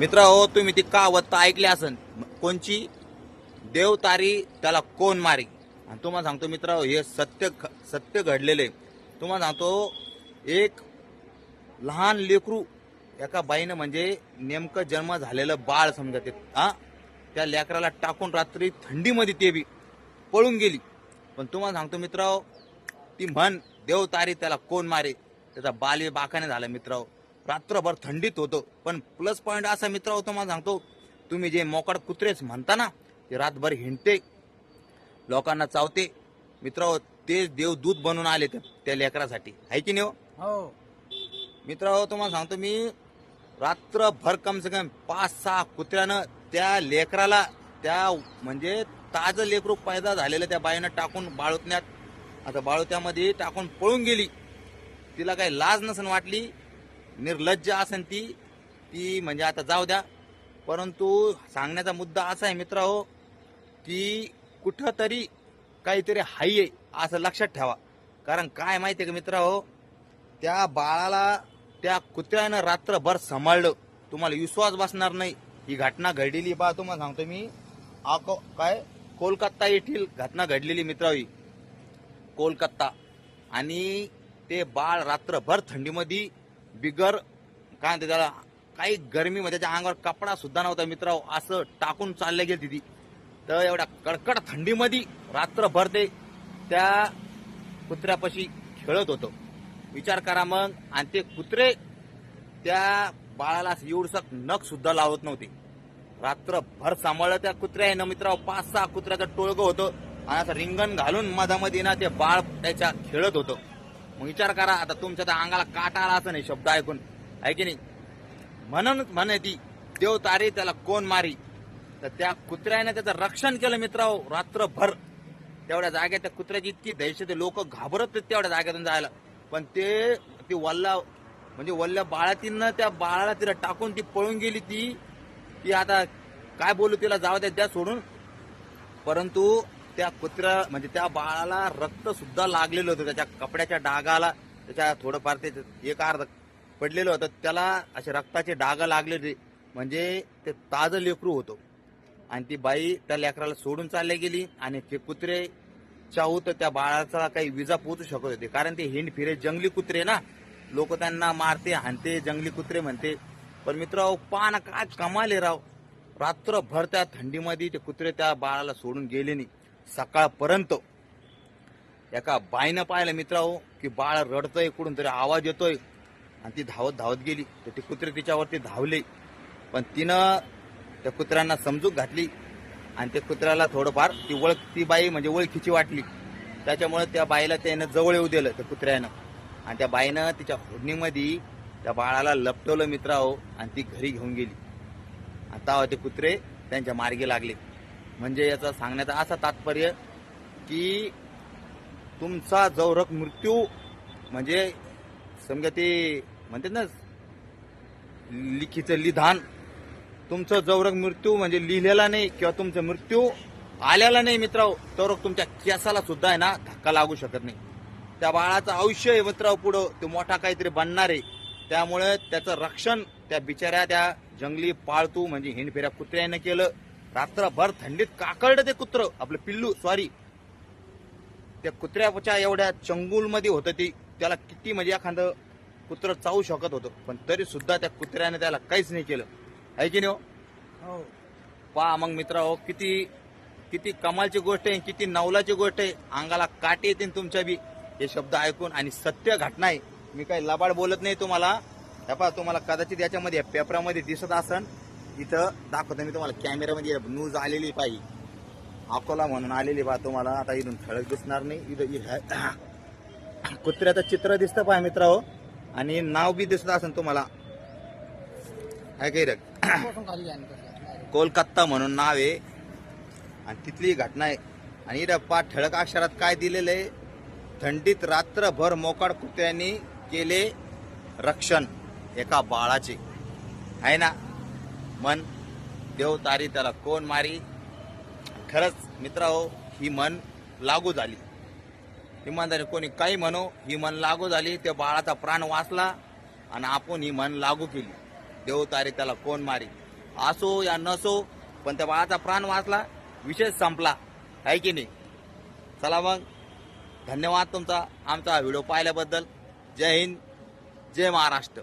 मित्र हो तुम्ही ती कहावत ऐकली असन. कोणची? देव तारी त्याला कोण मारी? आणि तुम्हाला सांगतो मित्र हो, हे सत्य सत्य घडलेले तुम्हाला सांगतो एक लहान लेकरू एका बाईनं म्हणजे नेमकं जन्म झालेलं बाळ समजा ते हा त्या लेकराला टाकून रात्री थंडीमध्ये ते बी पळून गेली. पण तुम्हाला सांगतो मित्र हो, ती म्हण देव तारी त्याला कोण मारे? त्याचा बाल बाकाने झाला मित्र हो. रात्रभर थंडीत होतं. पण प्लस पॉईंट असा मित्र तुम्हाला सांगतो तुम्ही जे मोकाड कुत्रेच म्हणता ना ते रातभर हिंडते लोकांना चावते. मित्र तेच देव दूध बनून आले त्या- त्या लेकरासाठी. आहे की नाही हो? हो. मित्र तुम्हाला सांगतो मी रात्रभर कम से कम पाच सहा कुत्र्यानं त्या लेकराला त्या म्हणजे ताजं लेकरू पैदा झालेलं त्या बाईनं टाकून बाळुतण्यात आता बाळुत्यामध्ये टाकून पळून गेली. तिला काही लाज नसन वाटली निर्लज्ज असन ती ती म्हणजे आता जाऊ द्या. परंतु सांगण्याचा मुद्दा असा आहे मित्र हो की कुठंतरी काहीतरी हाई आहे असं लक्षात ठेवा. कारण काय माहितीये का मित्र हो त्या बाळाला त्या कुत्र्यानं रात्रभर सांभाळलं. तुम्हाला विश्वास बसणार नाही. ही घटना घडलेली बा तुम्हाला सांगतो मी. आको काय? कोलकाता येथील घटना घडलेली मित्रावी हो कोलकाता. आणि ते बाळ रात्रभर थंडीमध्ये बिगर काय म्हणते त्याला काही गरमीमध्ये त्याच्या अंगावर कपडा सुद्धा नव्हता मित्र असं टाकून चालले गेली तिथे तर एवढ्या कडकड थंडीमध्ये रात्रभर ते त्या कुत्र्यापाशी खेळत होतं. विचार करा मग आणि ते कुत्रे त्या बाळाला एवढसा नख सुद्धा लावत नव्हते. रात्रभर सांभाळलं त्या कुत्र्या मित्राव पाच सहा कुत्र्याचं टोळगं होतं. आणि असं रिंगण घालून मधामध्ये ना ते बाळ त्याच्या खेळत होतं. मग विचार करा आता तुमच्या त्या अंगाला काटा आला असं नाही शब्द ऐकून. आहे की नाही? म्हणून म्हणे ती देव तारे त्याला कोण मारी? तर त्या कुत्र्याने त्याचं रक्षण केलं मित्रांनो रात्रभर. तेवढ्या जागेत त्या कुत्र्याची इतकी दहशत लोक घाबरत तेवढ्या जागेतून जायला. पण ते ती वल्ला म्हणजे वल्ल्या बाळातीनं त्या बाळाला तिला टाकून ती पळून गेली ती. ती आता काय बोलू तिला जावं द्या त्या सोडून. परंतु त्या कुत्र्या म्हणजे त्या बाळाला रक्त सुद्धा लागलेलं होतं. त्याच्या कपड्याच्या डागाला त्याच्या थोडंफार ते एक अर्ध पडलेलं होतं. त्याला असे रक्ताचे डाग लागले होते. म्हणजे ते ताजं लेकरू होतं. आणि ती बाई त्या लेकराला सोडून चालली गेली आणि ते कुत्रे चाहू तर त्या बाळाचा काही विजा पोचू शकत होते. कारण ते हिंड फिरे जंगली कुत्रे ना. लोक त्यांना मारते हाणते जंगली कुत्रे म्हणते पण मित्र पान काय कमाले राव? रात्रभर त्या थंडीमध्ये ते कुत्रे त्या बाळाला सोडून गेले नाही. सकाळपर्यंत. एका बाईनं पाहिलं मित्र की बाळ रडतंय कुठून तरी आवाज येतोय. आणि ती धावत धावत गेली. तर ते कुत्रे तिच्यावरती धावले. पण तिनं त्या कुत्र्यांना समजूक घातली. आणि त्या कुत्र्याला थोडंफार ती ओळख ती बाई म्हणजे ओळखीची वाटली. त्याच्यामुळे त्या बाईला त्यानं जवळ येऊ दिलं त्या कुत्र्यानं. आणि त्या बाईनं तिच्या होडणीमध्ये त्या बाळाला लपटवलं मित्राओ आणि ती घरी घेऊन गेली. आता ते कुत्रे त्यांच्या मार्गी लागले. म्हणजे याचा सांगण्याचा असा तात्पर्य की तुमचा जवरक मृत्यू म्हणजे समजा ते म्हणतात ना लिखीचं लिधान तुमचं जवरक मृत्यू म्हणजे लिहिलेला नाही किंवा तुमचा मृत्यू आलेला नाही मित्राव तर तुमच्या केसाला सुद्धा आहे ना धक्का लागू शकत नाही. त्या बाळाचं आयुष्य आहे मित्राव पुढं ते मोठा काहीतरी बनणार आहे. त्यामुळे त्याचं रक्षण त्या बिचाऱ्या त्या जंगली पाळतू म्हणजे हिंडफेऱ्या कुत्र्यानं केलं. रात्रभर थंडीत काकळलं ते कुत्र. आपलं पिल्लू सॉरी त्या कुत्र्याच्या एवढ्या चंगुलमध्ये होतं ती. त्याला किती म्हणजे एखादं कुत्र चावू शकत होतं. पण तरी सुद्धा त्या कुत्र्याने त्याला काहीच नाही केलं. आहे की नाही हो? हो. पहा मग मित्र हो किती किती कमालची गोष्ट आहे किती नवलाची गोष्ट आहे. अंगाला काटे येतील तुमच्या बी. हे शब्द ऐकून आणि सत्य घटना आहे. मी काही लबाड बोलत नाही तुम्हाला. हे पहा तुम्हाला कदाचित याच्यामध्ये पेपरामध्ये दिसत असन. इथं दाखवतो मी तुम्हाला. कॅमेऱ्यामध्ये न्यूज आलेली पाहिजे. अकोला म्हणून आलेली बा तुम्हाला. आता इथून ठळक दिसणार नाही. इथं कुत्र्याचं चित्र दिसतं पहा मित्र हो आणि नाव बी दिसत असेल तुम्हाला. आहे काही कोलकाता म्हणून नाव आहे. आणि तिथली घटना आहे. आणि इथं पा ठळक अक्षरात काय दिलेलं आहे. थंडीत रात्रभर मोकाड कुत्र्यांनी केले रक्षण. एका बाळाचे. आहे ना? मन देव तारी त्याला कोण मारी? खरंच मित्र हो ही मन लागू झाली. इमानदारी कोणी काही म्हणो ही मन लागू झाली त्या बाळाचा प्राण वाचला आणि आपण ही मन लागू केली. देव तारी त्याला कोण मारी? असो या नसो पण त्या बाळाचा प्राण वाचला विशेष संपला. आहे की नाही? चला मग. धन्यवाद तुमचा आमचा व्हिडिओ पाहिल्याबद्दल. जय हिंद जय महाराष्ट्र.